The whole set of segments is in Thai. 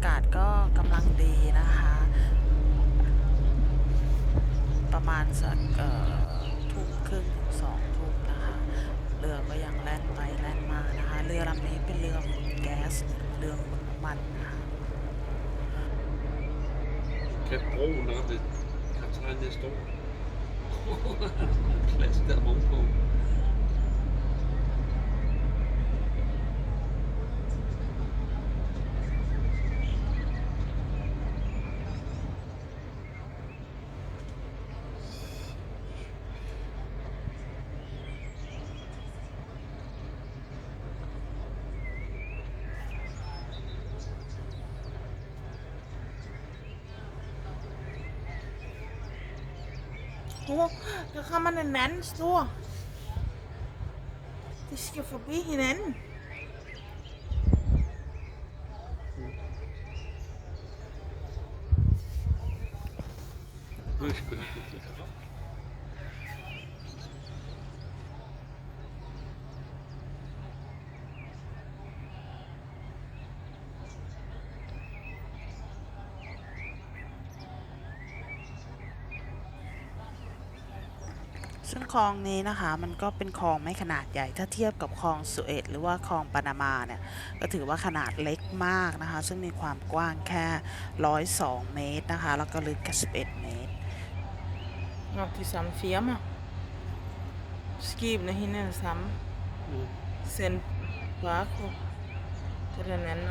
ากาศก็กำลังดีนะคะ ประมาณสักทุ่มครึ่งสองทุ่มนะคะ เรือก็ยังแล่นไปแล่นมานะคะ เรือลำนี้เป็นเรือขนแก๊ส เรือขนน้ำมันนะคะ Kan broen op ved kaptajn næste år. Klasse der ovenpå. Åh, der kommer en anden stor. De skal forbi hinanden. ซึ่งคลองนี้นะคะมันก็เป็นคลองไม่ขนาดใหญ่ถ้าเทียบกับคลองสุเอตหรือว่าคลองปานามาเนี่ยก็ถือว่าขนาดเล็กมากนะคะ ซึ่งมีความกว้างแค่ 102 เมตรนะคะ แล้วก็ลึกแค่11 เมตร Nå, de samme firma. Skibene hende er det samme. Ja. Send Barco til den anden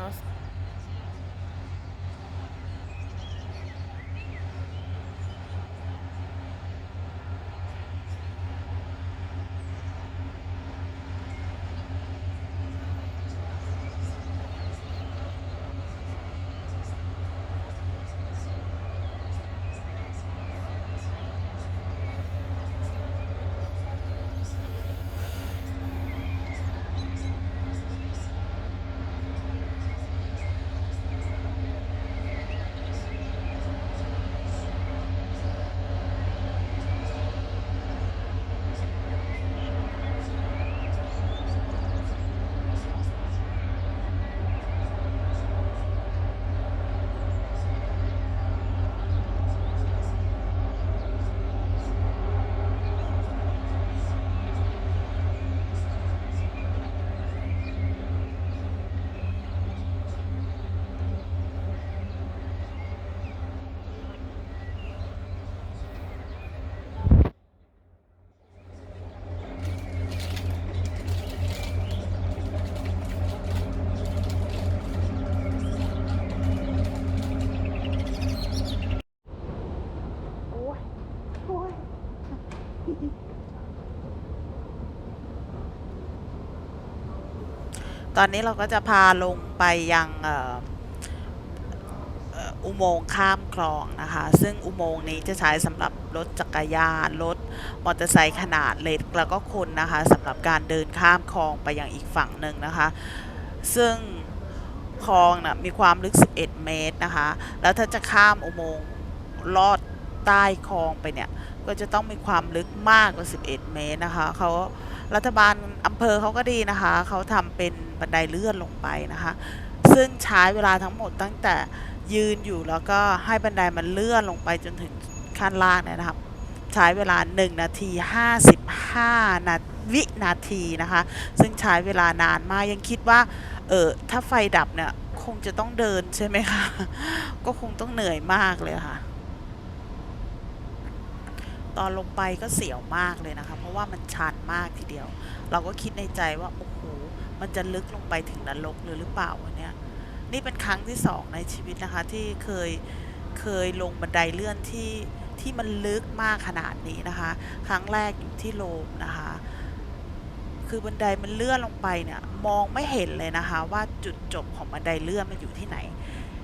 ตอนนี้เราก็จะพาลงไปยังอุโมงค์ข้ามคลองนะคะ ซึ่งอุโมงค์นี้จะใช้สำหรับรถจักรยานรถมอเตอร์ไซค์ขนาดเล็กแล้วก็คนนะคะสำหรับการเดินข้ามคลองไปยังอีกฝั่งหนึ่งนะคะ ซึ่งคลองนะมีความลึก 11 เมตรนะคะ แล้วถ้าจะข้ามอุโมงค์ลอดใต้คลองไปเนี่ย ก็จะต้องมีความลึกมากกว่า 11 เมตรนะคะเขา รัฐบาลอำเภอเขาก็ดีนะคะ เขาทำเป็นบันไดเลื่อนลงไปนะคะ ซึ่งใช้เวลาทั้งหมดตั้งแต่ยืนอยู่แล้วก็ให้บันไดมันเลื่อนลงไปจนถึงขั้นล่างเนี่ยนะครับ ใช้เวลา 1 นาที 55 นาวินาทีนะคะ ซึ่งใช้เวลานานมากยังคิดว่า เออถ้าไฟดับเนี่ย คงจะต้องเดินใช่ไหมคะ ก็คงต้องเหนื่อยมากเลยค่ะ ตอนลงไปก็เสียวมากเลยนะคะ เพราะว่ามันชันมากทีเดียว เราก็คิดในใจว่าโอ้โหมันจะลึกลงไปถึงนรกเลยหรือเปล่าวันเนี้ยนี่เป็นครั้งที่สองในชีวิตนะคะ ที่เคยเคยลงบันไดเลื่อนที่ที่มันลึกมากขนาดนี้นะคะ ครั้งแรกอยู่ที่โรมนะคะ คือบันไดมันเลื่อนลงไปเนี่ยมองไม่เห็นเลยนะคะ ว่าจุดจบของบันไดเลื่อนมันอยู่ที่ไหน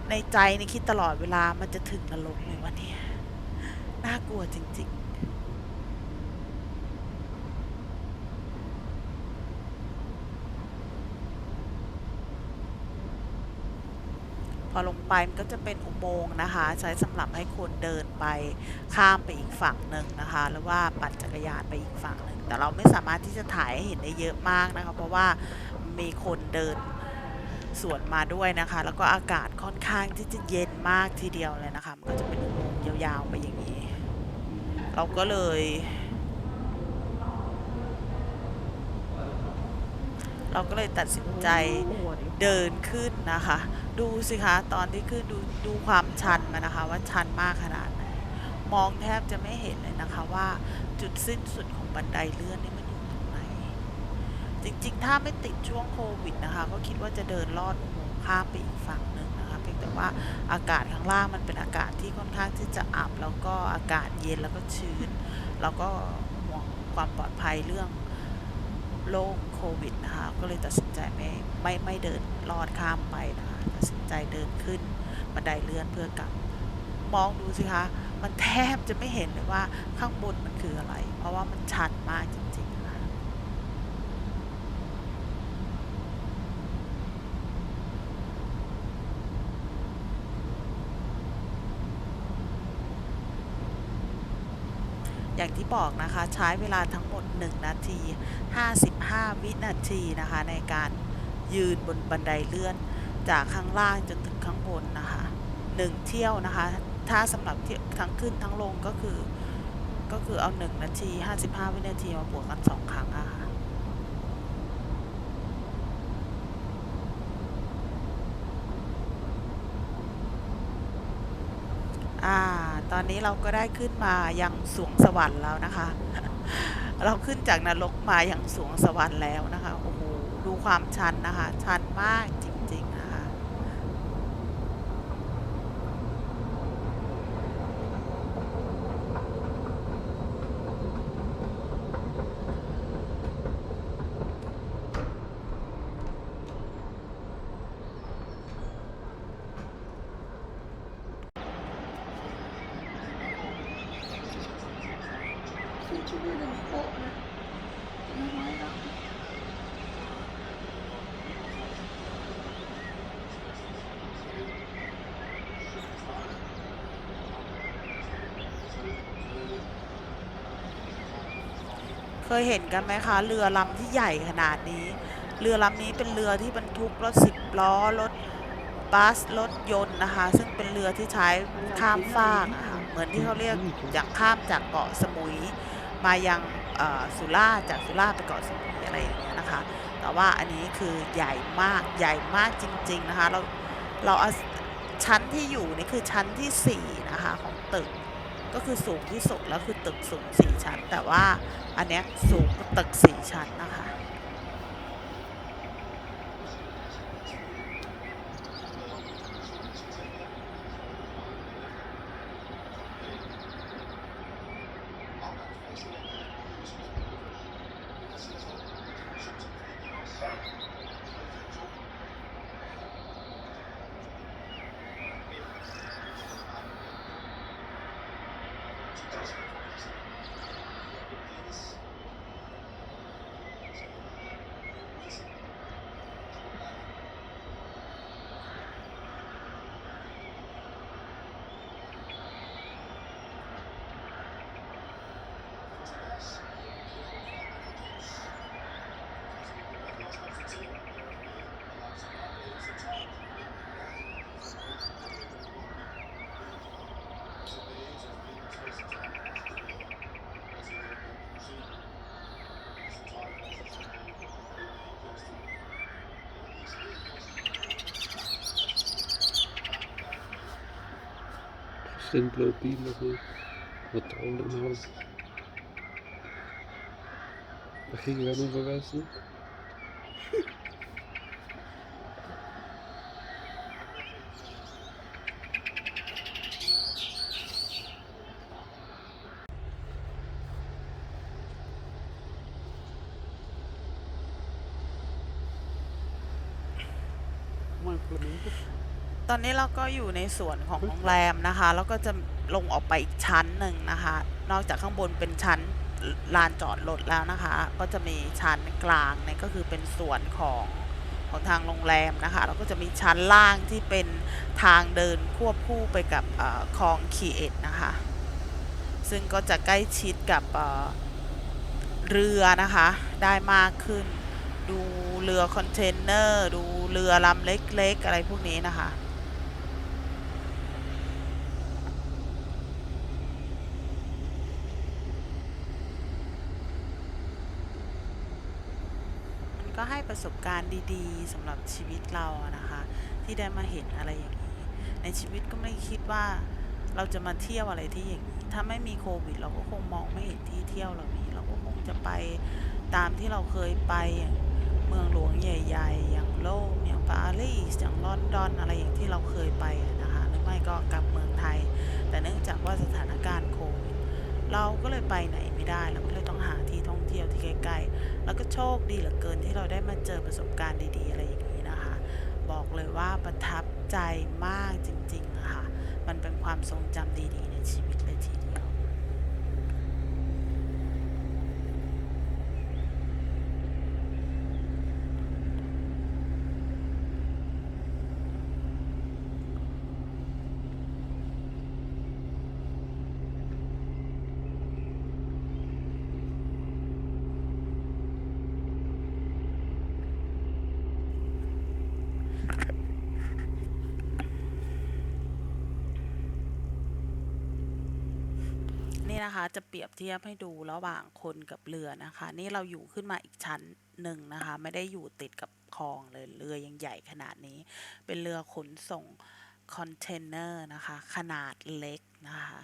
ในใจนี่คิดตลอดเวลามันจะถึงนรกเลยวันนี้น่ากลัวจริง ๆ พ อลงไปมันก็จะเป็นอุโมงค์นะคะ ใช้สำหรับให้คนเดินไปข้ามไปอีกฝั่งหนึ่งนะคะ หรือว่าปั่นจักรยานไปอีกฝั่งหนึ่งแต่เราไม่สามารถที่จะถ่ายให้เห็นได้เยอะมากนะคะ เพราะว่ามีคนเดินสวนมาด้วยนะคะ แล้วก็อากาศค่อนข้างที่จะเย็นมากทีเดียวเลยนะคะ มันก็จะเป็นอุโมงค์ยาวๆไปอย่างนี้ เราก็เลย เราก็เลยตัดสินใจเดินขึ้นนะคะ ดูสิคะตอนที่ขึ้นดูดูความชันมันนะคะ ว่าชันมากขนาดไหนมองแทบจะไม่เห็นเลยนะคะว่าจุดสิ้นสุดของบันไดเลื่อนนี่มันอยู่ตรงไหน จริงๆ ถ้าไม่ติดช่วงโควิดนะคะ ก็คิดว่าจะเดินลอดอุโมงค์ข้ามไปอีกฝั่งหนึ่งนะคะ เพียงแต่ว่าอากาศข้างล่างมันเป็นอากาศที่ค่อนข้างที่จะอับ แล้วก็อากาศเย็นแล้วก็ชื้น แล้วก็ห่วงความปลอดภัยเรื่อง โรคโควิดนะคะก็เลยตัดสินใจไม่ไม่ไม่เดินลอดข้ามไปนะคะตัดสินใจเดินขึ้นบันไดเลื่อนเพื่อกลับมองดูสิคะมันแทบจะไม่เห็นเลยว่าข้างบนมันคืออะไร เพราะว่ามันชันมากจริงๆนะคะ อย่างที่บอกนะคะ ใช้เวลาทั้งหมด 1 นาที 55 วินาทีนะคะ ในการยืนบนบันไดเลื่อน จากข้างล่างจนถึงข้างบนนะคะหนึ่งเที่ยวนะคะ ถ้าสำหรับที่ทั้งขึ้นทั้งลงก็คือ ก็คือเอา 1 นาที 55 วินาทีมาบวกกัน 2 ครั้งอะค่ะอ่า ตอนนี้เราก็ได้ขึ้นมายังสวงส วรรค์แล้วนะคะ เราขึ้นจากนรกมาอย่างสวงสวรรค์แล้วนะคะ โอ้โห ดูความชันนะคะ ชันมากจริงๆนะคะ เคยเห็นกันไหมคะ เรือลำที่ใหญ่ขนาดนี้ เรือลำนี้เป็นเรือที่บรรทุกรถสิบล้อรถบัสรถยนต์นะคะ ซึ่งเป็นเรือที่ใช้ข้ามฟากะค่ะเหมือนที่เขาเรียกอย่างข้ามจากเกาะสมุย มายังสุราจากสุราไปเกาะสมุยอะไรอย่างเงี้ยนะคะ แต่ว่าอันนี้คือใหญ่มากใหญ่มากจริง ๆ นะคะ เราเราเอาชั้นที่อยู่นี่คือชั้นที่สี่นะคะ ของตึกก็คือสูงที่สุดแล้วคือตึกสูงสี่ชั้น แต่ว่าอันเนี้ยสูงตึกสี่ชั้นนะคะ Synplopie nog niet. Wat onder was. Waar ging je dan over. ตอนนี้เราก็อยู่ในส่วนของโรงแรมนะคะ แล้วก็จะลงออกไปอีกชั้นหนึ่งนะคะ นอกจากข้างบนเป็นชั้นลานจอดรถแล้วนะคะ ก็จะมีชั้นกลางเนี่ยก็คือเป็นส่วนของของทางโรงแรมนะคะ แล้วก็จะมีชั้นล่างที่เป็นทางเดินควบคู่ไปกับคลองคีเอ็ดนะคะ ซึ่งก็จะใกล้ชิดกับเเรือนะคะ ได้มากขึ้น ดูเรือคอนเทนเนอร์ ดูเรือลำเล็กๆ อะไรพวกนี้นะคะ มันก็ให้ ประสบการณ์ดีๆสำหรับชีวิตเราอะนะคะ ที่ได้มาเห็นอะไรอย่างนี้ ในชีวิตก็ไม่คิดว่าเราจะมาเที่ยวอะไรที่อย่างนี้ ถ้าไม่มีโควิด เราก็คงมองไม่เห็นที่เที่ยวเหล่านี้ เราก็คงจะไปตามที่เราเคยไปอย่างเมืองหลวงใหญ่ ๆ อย่างโลมอย่างปารีสอย่างลอนดอนอะไรอย่างที่เราเคยไปอะนะคะหรือไม่ก็กลับเมืองไทย แต่เนื่องจากว่าสถานการณ์โควิดเราก็เลยไปไหนไม่ได้เราก็เลยต้องหา ที่ท่องเดียวที่ใกล้ๆ แล้วก็โชคดีเหลือเกินที่เราได้มาเจอประสบการณ์ดีๆ อะไรอย่างนี้นะคะ บอกเลยว่าประทับใจมากจริงๆอะค่ะ มันเป็นความทรงจำดีๆ ในชีวิตเลยทีเดียว นะคะ จะเปรียบเทียบให้ดูระหว่างคนกับเรือนะคะ นี่เราอยู่ขึ้นมาอีกชั้นหนึ่งนะคะ ไม่ได้อยู่ติดกับคลองเลยเรือยังใหญ่ขนาดนี้ เป็นเรือขนส่งคอนเทนเนอร์นะคะ ขนาดเล็กนะคะ